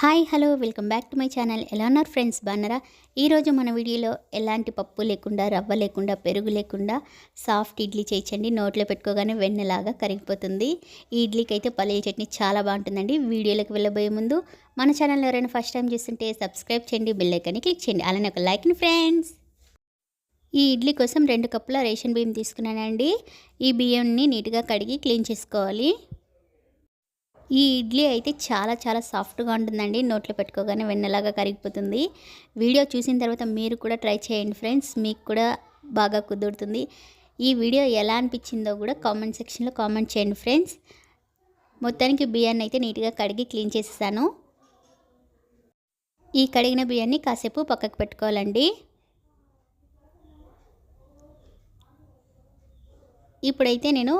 Hi hello welcome back to my channel. ఎలా ఉన్నారు friends? బాగున్నారా? ఈరోజు మన వీడియోలో ఎలాంటి పప్పు లేకుండా రవ్వ లేకుండా పెరుగు లేకుండా సాఫ్ట్ ఇడ్లీ చేయించండి. నోట్లో పెట్టుకోగానే వెన్నెలాగా కరిగిపోతుంది. ఈ ఇడ్లీకి అయితే పల్లీల చట్నీ చాలా బాగుంటుందండి. వీడియోలోకి వెళ్ళబోయే ముందు మన ఛానల్ ఎవరైనా ఫస్ట్ టైం చూస్తుంటే సబ్స్క్రైబ్ చేయండి బెల్ ఐకాన్ని క్లిక్ చేయండి. అలానే ఒక లైక్ని ఫ్రెండ్స్. ఈ ఇడ్లీ కోసం రెండు కప్పుల రేషన్ బియ్యం తీసుకున్నానండి. ఈ బియ్యంని నీట్గా కడిగి క్లీన్ చేసుకోవాలి. ఈ ఇడ్లీ అయితే చాలా చాలా సాఫ్ట్గా ఉంటుందండి. నోట్లో పెట్టుకోగానే వెన్నలాగా కరిగిపోతుంది. వీడియో చూసిన తర్వాత మీరు కూడా ట్రై చేయండి ఫ్రెండ్స్. మీకు కూడా బాగా కుదురుతుంది. ఈ వీడియో ఎలా అనిపించిందో కూడా కామెంట్ సెక్షన్లో కామెంట్ చేయండి ఫ్రెండ్స్. మొత్తానికి బియ్యాన్ని అయితే నీట్గా కడిగి క్లీన్ చేసేసాను. ఈ కడిగిన బియ్యాన్ని కాసేపు పక్కకు పెట్టుకోవాలండి. ఇప్పుడైతే నేను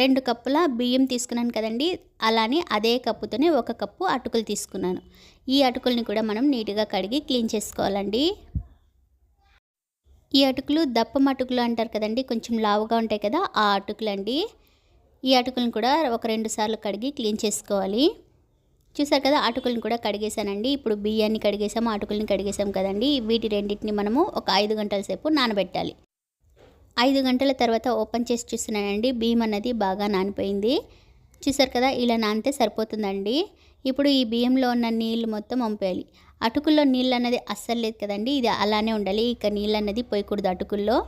రెండు కప్పుల బియ్యం తీసుకున్నాను కదండి. అలానే అదే కప్పుతోనే ఒక కప్పు అటుకులు తీసుకున్నాను. ఈ అటుకుల్ని కూడా మనం నీట్గా కడిగి క్లీన్ చేసుకోవాలండి. ఈ అటుకులు దప్పం అటుకులు అంటారు కదండి. కొంచెం లావుగా ఉంటాయి కదా ఆ అటుకులు అండి ఈ అటుకులను కూడా ఒక రెండు సార్లు కడిగి క్లీన్ చేసుకోవాలి. చూసారు కదా అటుకులను కూడా కడిగేసానండి ఇప్పుడు బియ్యాన్ని కడిగేసాము అటుకులను కడిగేసాం కదండి. వీటి రెండింటిని మనము ఒక ఐదు గంటల సేపు నానబెట్టాలి. ఐదు గంటల తర్వాత ఓపెన్ చేసి చూస్తున్నానండి. బియ్యం అన్నది బాగా నానిపోయింది. చూసారు కదా ఇలా నానితే సరిపోతుందండి. ఇప్పుడు ఈ బియ్యంలో ఉన్న నీళ్ళు మొత్తం వంపేయాలి. అటుకుల్లో నీళ్ళు అన్నది అస్సలు లేదు కదండి. ఇది అలానే ఉండాలి. ఇక నీళ్ళు అన్నది పోయకూడదు అటుకుల్లో.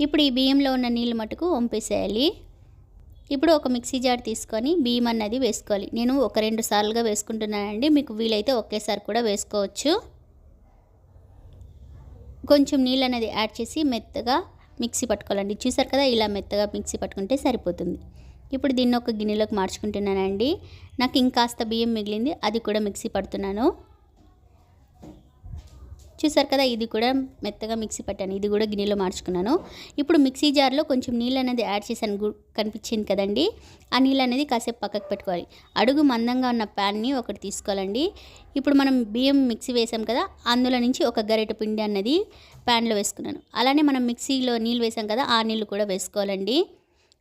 ఇప్పుడు ఈ బియ్యంలో ఉన్న నీళ్ళు మటుకు వంపేసేయాలి. ఇప్పుడు ఒక మిక్సీ జార్ తీసుకొని బియ్యం అన్నది వేసుకోవాలి. నేను ఒక రెండు సార్లుగా వేసుకుంటున్నానండి. మీకు వీలైతే ఒకేసారి కూడా వేసుకోవచ్చు. కొంచెం నీళ్ళు అనేది యాడ్ చేసి మెత్తగా మిక్సీ పట్టుకోవాలండి. చూసారు కదా ఇలా మెత్తగా మిక్సీ పట్టుకుంటే సరిపోతుంది. ఇప్పుడు దీన్ని ఒక గిన్నెలోకి మార్చుకుంటున్నానండి. నాకు ఇంకాస్త బియ్యం మిగిలింది అది కూడా మిక్సీ పడుతున్నాను. చూసారు కదా ఇది కూడా మెత్తగా మిక్సీ పట్టాను. ఇది కూడా గిన్నెలో మార్చుకున్నాను. ఇప్పుడు మిక్సీ జార్లో కొంచెం నీళ్ళు అనేది యాడ్ చేశాను. కనిపించింది కదండి. ఆ నీళ్ళు అనేది కాసేపు పక్కకు పెట్టుకోవాలి. అడుగు మందంగా ఉన్న ప్యాన్ని ఒకటి తీసుకోవాలండి. ఇప్పుడు మనం బియ్యం మిక్సీ వేసాం కదా అందులో నుంచి ఒక గరిట పిండి అన్నది ప్యాన్లో వేసుకున్నాను. అలానే మనం మిక్సీలో నీళ్ళు వేసాం కదా ఆ నీళ్ళు కూడా వేసుకోవాలండి.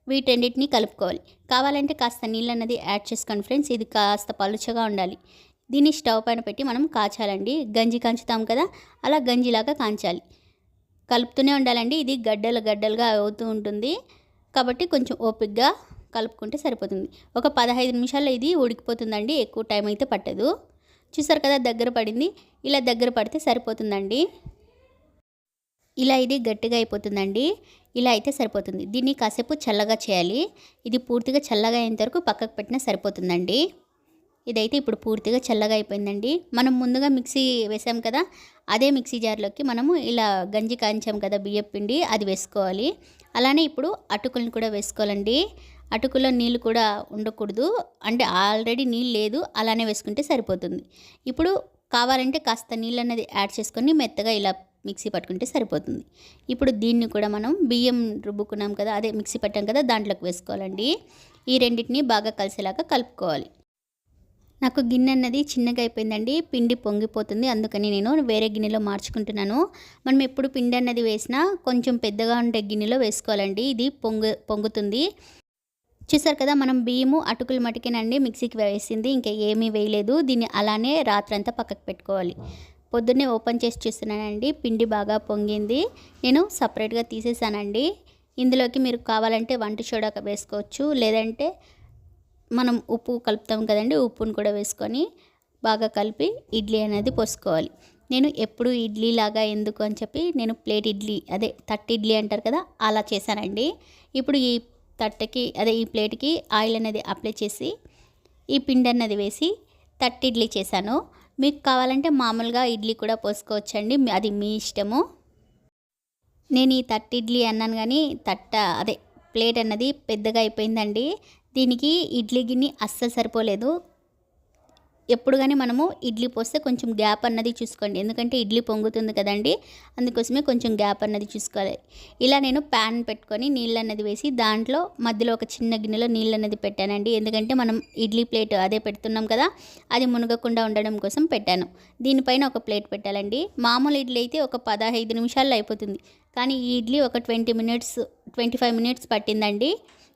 వీటన్నిటిని కలుపుకోవాలి. కావాలంటే కాస్త నీళ్ళు అన్నది యాడ్ చేసుకోండి ఫ్రెండ్స్. ఇది కాస్త పలుచగా ఉండాలి. దీన్ని స్టవ్ పైన పెట్టి మనం కాచాలండి. గంజి కాంచుతాం కదా అలా గంజిలాగా కాంచాలి. కలుపుతూనే ఉండాలండి. ఇది గడ్డలు గడ్డలుగా అవుతూ ఉంటుంది. కాబట్టి కొంచెం ఓపిక్గా కలుపుకుంటే సరిపోతుంది. ఒక పదహైదు నిమిషాల్లో ఇది ఉడికిపోతుందండి. ఎక్కువ టైం అయితే పట్టదు. చూసారు కదా దగ్గర పడింది. ఇలా దగ్గర పడితే సరిపోతుందండి. ఇలా ఇది గట్టిగా అయిపోతుందండి. ఇలా అయితే సరిపోతుంది. దీన్ని కాసేపు చల్లగా చేయాలి. ఇది పూర్తిగా చల్లగా అయ్యేంత వరకు పక్కకు పెట్టినా సరిపోతుందండి. ఇదైతే ఇప్పుడు పూర్తిగా చల్లగా అయిపోయిందండి. మనం ముందుగా మిక్సీ వేసాం కదా అదే మిక్సీ జార్లోకి మనము ఇలా గంజి కాంచాం కదా బియ్యం పిండి అది వేసుకోవాలి. అలానే ఇప్పుడు అటుకులను కూడా వేసుకోవాలండి. అటుకులో నీళ్ళు కూడా ఉండకూడదు. అంటే ఆల్రెడీ నీళ్ళు లేదు అలానే వేసుకుంటే సరిపోతుంది. ఇప్పుడు కావాలంటే కాస్త నీళ్ళు అనేది యాడ్ చేసుకొని మెత్తగా ఇలా మిక్సీ పట్టుకుంటే సరిపోతుంది. ఇప్పుడు దీన్ని కూడా మనం బియ్యం రుబ్బుకున్నాం కదా అదే మిక్సీ పట్టాం కదా దాంట్లోకి వేసుకోవాలండి. ఈ రెండింటిని బాగా కలిసేలాగా కలుపుకోవాలి. నాకు గిన్నె అన్నది చిన్నగా అయిపోయిందండి పిండి పొంగిపోతుంది అందుకని నేను వేరే గిన్నెలో మార్చుకుంటున్నాను. మనం ఎప్పుడు పిండి అన్నది వేసినా కొంచెం పెద్దగా ఉండే గిన్నెలో వేసుకోవాలండి ఇది పొంగు పొంగుతుంది. చూసారు కదా మనం బియ్యము అటుకులు మటుకేనండి మిక్సీకి వేసింది ఇంకా ఏమీ వేయలేదు దీన్ని అలానే రాత్రంతా పక్కకు పెట్టుకోవాలి. పొద్దున్నే ఓపెన్ చేసి చూస్తున్నానండి పిండి బాగా పొంగింది నేను సపరేట్గా తీసేసానండి. ఇందులోకి మీరు కావాలంటే వంట సోడా వేసుకోవచ్చు లేదంటే మనం ఉప్పు కలుపుతాం కదండి ఉప్పును కూడా వేసుకొని బాగా కలిపి ఇడ్లీ అనేది పోసుకోవాలి. నేను ఎప్పుడు ఇడ్లీ లాగా ఎందుకు అని చెప్పి నేను ప్లేట్ ఇడ్లీ అదే తట్టు ఇడ్లీ అంటారు కదా అలా చేశానండి. ఇప్పుడు ఈ తట్టకి అదే ఈ ప్లేట్కి ఆయిల్ అనేది అప్లై చేసి ఈ పిండి అన్నది వేసి తట్టి ఇడ్లీ చేశాను. మీకు కావాలంటే మామూలుగా ఇడ్లీ కూడా పోసుకోవచ్చండి అది మీ ఇష్టము. నేను ఈ తట్టి ఇడ్లీ అన్నాను కానీ తట్ట అదే ప్లేట్ అన్నది పెద్దగా అయిపోయిందండి. దీనికి ఇడ్లీ గిన్నె అస్సలు సరిపోలేదు. ఎప్పుడు కానీ మనము ఇడ్లీ పోస్తే కొంచెం గ్యాప్ అన్నది చూసుకోండి. ఎందుకంటే ఇడ్లీ పొంగుతుంది కదండి అందుకోసమే కొంచెం గ్యాప్ అన్నది చూసుకోవాలి. ఇలా నేను ప్యాన్ పెట్టుకొని నీళ్ళు అన్నది వేసి దాంట్లో మధ్యలో ఒక చిన్న గిన్నెలో నీళ్ళు అన్నది పెట్టానండి. ఎందుకంటే మనం ఇడ్లీ ప్లేట్ అదే పెడుతున్నాం కదా అది మునగకుండా ఉండడం కోసం పెట్టాను. దీనిపైన ఒక ప్లేట్ పెట్టాలండి. మామూలు ఇడ్లీ అయితే ఒక పదహైదు నిమిషాల్లో అయిపోతుంది. కానీ ఈ ఇడ్లీ ఒక twenty minutes twenty five minutes పట్టిందండి.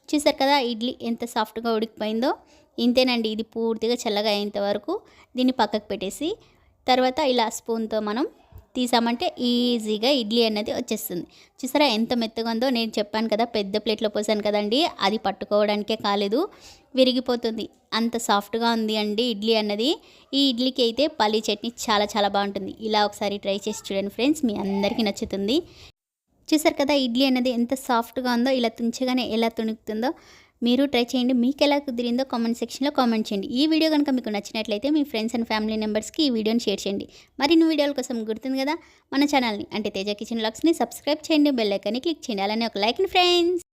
చూసారు కదా ఇడ్లీ ఎంత సాఫ్ట్గా ఉడికిపోయిందో. ఇంతేనండి ఇది పూర్తిగా చల్లగా అయ్యేంత వరకు దీన్ని పక్కకు పెట్టేసి తర్వాత ఇలా స్పూన్తో మనం తీసామంటే ఈజీగా ఇడ్లీ అనేది వచ్చేస్తుంది. చూసారా ఎంత మెత్తగా ఉందో నేను చెప్పాను కదా పెద్ద ప్లేట్లో పోసాను కదండి అది పట్టుకోవడానికే కాలేదు. విరిగిపోతుంది అంత సాఫ్ట్గా ఉంది అండి ఇడ్లీ అన్నది. ఈ ఇడ్లీకి అయితే పల్లీ చట్నీ చాలా చాలా బాగుంటుంది. ఇలా ఒకసారి ట్రై చేసి చూడండి ఫ్రెండ్స్ మీ అందరికీ నచ్చుతుంది. చూసారు కదా ఇడ్లీ అనేది ఎంత సాఫ్ట్గా ఉందో ఇలా తుంచగానే ఎలా తుణుకుతుందో. మీరు ట్రై చేయండి. మీకు ఎలా కుదిరిందో కామెంట్ సెక్షన్లో కామెంట్ చేయండి. ఈ వీడియో కనుక మీకు నచ్చినట్లయితే మీ ఫ్రెండ్స్ అండ్ ఫ్యామిలీ మెంబర్స్కి ఈ వీడియోని షేర్ చేయండి. మరిన్ని వీడియోల కోసం గుర్తుంది కదా మన ఛానల్ని అంటే తేజ కిచెన్ లాక్స్ని సబ్స్క్రైబ్ చేయండి బెల్ ఐకాన్ని క్లిక్ చేయండి. అలానే ఒక లైక్ ఫ్రెండ్స్